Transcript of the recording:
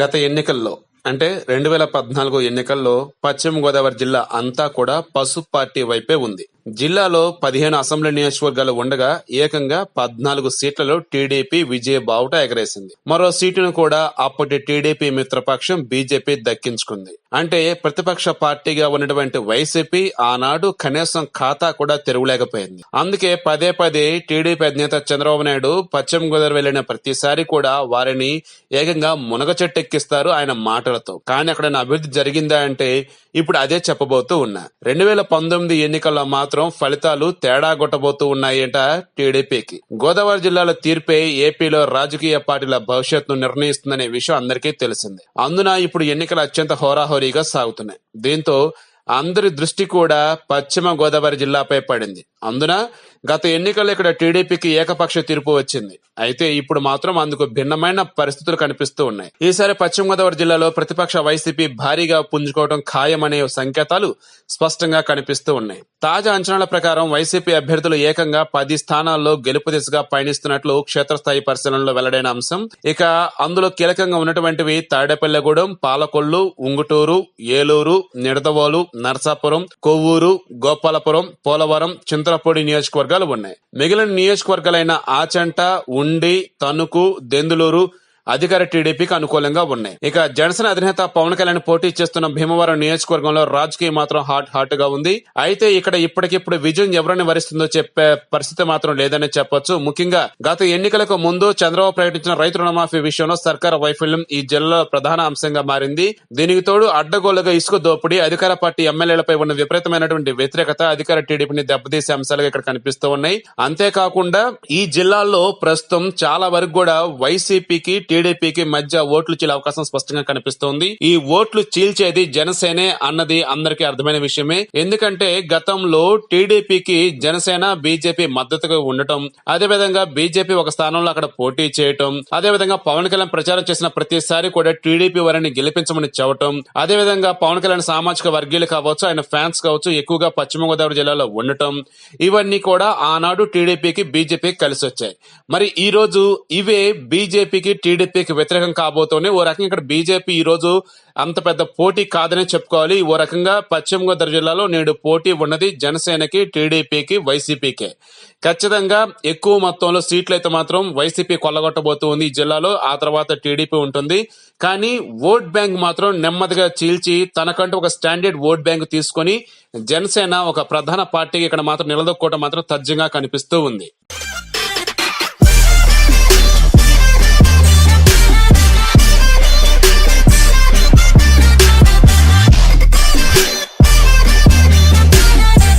గత ఎన్నికల్లో అంటే రెండు వేల పద్నాలుగు ఎన్నికల్లో పశ్చిమ గోదావరి జిల్లా అంతా కూడా పసుపు పార్టీ వైపే ఉంది. జిల్లాలో పదిహేను అసెంబ్లీ నియోజకవర్గాలు ఉండగా ఏకంగా పద్నాలుగు సీట్లలో టీడీపీ విజయ బావుట ఎగరేసింది. మరో సీటును కూడా అప్పటి టీడీపీ మిత్రపక్షం బీజేపీ దక్కించుకుంది. అంటే ప్రతిపక్ష పార్టీగా ఉన్నటువంటి వైసీపీ ఆనాడు కనీసం ఖాతా కూడా తెరవలేకపోయింది. అందుకే పదే పదే టీడీపీ అధినేత చంద్రబాబు నాయుడు పశ్చిమ గోదావరి వెళ్ళిన ప్రతిసారి కూడా వారిని ఏకంగా మునగ చెట్టెక్కిస్తారు ఆయన మాటలతో. కానీ అక్కడ అభివృద్ధి జరిగిందా అంటే ఇప్పుడు అదే చెప్పబోతూ ఉన్నా. రెండు వేల పంతొమ్మిది ఎన్నికల్లో మాత్రం ఫలితాలు తేడా కొట్టబోతూ ఉన్నాయంట టీడీపీకి. గోదావరి జిల్లాలో తీర్పే ఏపీలో రాజకీయ పార్టీల భవిష్యత్తును నిర్ణయిస్తుందనే విషయం అందరికీ తెలిసిందే. అందున ఇప్పుడు ఎన్నికలు అత్యంత వారీగా సాగుతున్నాయి. దీంతో అందరి దృష్టి కూడా పశ్చిమ గోదావరి జిల్లాపై పడింది. అందున గత ఎన్నికల్లో ఇక్కడ టీడీపీకి ఏకపక్ష తీర్పు వచ్చింది. అయితే ఇప్పుడు మాత్రం అందుకు భిన్నమైన పరిస్థితులు కనిపిస్తూ ఉన్నాయి. ఈసారి పశ్చిమ గోదావరి జిల్లాలో ప్రతిపక్ష వైసీపీ భారీగా పుంజుకోవడం ఖాయమనే సంకేతాలు స్పష్టంగా కనిపిస్తూ ఉన్నాయి. తాజా అంచనాల ప్రకారం వైసీపీ అభ్యర్థులు ఏకంగా పది స్థానాల్లో గెలుపు దిశగా పయనిస్తున్నట్లు క్షేత్రస్థాయి పరిశీలనలో వెల్లడైన అంశం. ఇక అందులో కీలకంగా ఉన్నటువంటివి తాడేపల్లెగూడెం పాలకొల్లు ఉంగుటూరు ఏలూరు నిడదవోలు నర్సాపురం కొవ్వూరు గోపాలపురం పోలవరం చింతలపూడి నియోజకవర్గాలు ఉన్నాయి. మిగిలిన నియోజకవర్గాలైన ఆచంట ఉండి తణుకు దెందులూరు అధికార టీడీపీకి అనుకూలంగా ఉన్నాయి. ఇక జనసేన అధినేత పవన్ కళ్యాణ్ పోటీ చేస్తున్న భీమవరం నియోజకవర్గంలో రాజకీయం మాత్రం హాట్ హాట్గా ఉంది. అయితే ఇక్కడ ఇప్పటికిప్పుడు విజయం ఎవరిని వరిస్తుందో చెప్పే పరిస్థితి మాత్రం లేదని చెప్పొచ్చు. ముఖ్యంగా గత ఎన్నికలకు ముందు చంద్రబాబు ప్రకటించిన రైతు రుణమాఫీ విషయంలో సర్కార్ వైఫల్యం ఈ జిల్లాలో ప్రధాన అంశంగా మారింది. దీనికి తోడు అడ్డగోలుగా ఇసుక దోపిడీ అధికార పార్టీ ఎమ్మెల్యేలపై ఉన్న విపరీతమైనటువంటి వ్యతిరేకత అధికార టీడీపీని దెబ్బతీసే అంశాలుగా ఇక్కడ కనిపిస్తూ ఉన్నాయి. అంతేకాకుండా ఈ జిల్లాల్లో ప్రస్తుతం చాలా వరకు కూడా వైసీపీకి టీడీపీకి మధ్య ఓట్లు చీలే అవకాశం స్పష్టంగా కనిపిస్తోంది. ఈ ఓట్లు చీల్చేది జనసేనే అన్నది అందరికీ అర్థమైన విషయమే. ఎందుకంటే గతంలో టీడీపీకి జనసేన బీజేపీ మద్దతుగా ఉండటం అదేవిధంగా బీజేపీ ఒక స్థానంలో అక్కడ పోటీ చేయటం అదేవిధంగా పవన్ కళ్యాణ్ ప్రచారం చేసిన ప్రతిసారి కూడా టీడీపీ వారిని గెలిపించమని చెప్పటం అదేవిధంగా పవన్ కళ్యాణ్ సామాజిక వర్గీయులు కావచ్చు ఆయన ఫ్యాన్స్ కావచ్చు ఎక్కువగా పశ్చిమ గోదావరి జిల్లాలో ఉండటం ఇవన్నీ కూడా ఆనాడు టీడీపీకి బీజేపీకి కలిసి వచ్చాయి మరి ఈ రోజు ఇవే బీజేపీకి టీడీపీకి వ్యతిరేకం కాబోతోనే ఓ రకంగా ఇక్కడ బీజేపీ ఈ రోజు అంత పెద్ద పోటీ కాదనే చెప్పుకోవాలి. ఓ రకంగా పశ్చిమ గోదావరి జిల్లాలో నేడు పోటీ ఉన్నది జనసేనకి టీడీపీకి వైసీపీకే. ఖచ్చితంగా ఎక్కువ మొత్తంలో సీట్లు అయితే మాత్రం వైసీపీ కొల్లగొట్టబోతుంది ఈ జిల్లాలో. ఆ తర్వాత టీడీపీ ఉంటుంది. కానీ ఓట్ బ్యాంక్ మాత్రం నెమ్మదిగా చీల్చి తనకంటూ ఒక స్టాండర్డ్ ఓట్ బ్యాంక్ తీసుకొని జనసేన ఒక ప్రధాన పార్టీకి ఇక్కడ మాత్రం నిలదొక్కోవడం మాత్రం తజ్జంగా కనిపిస్తూ ఉంది.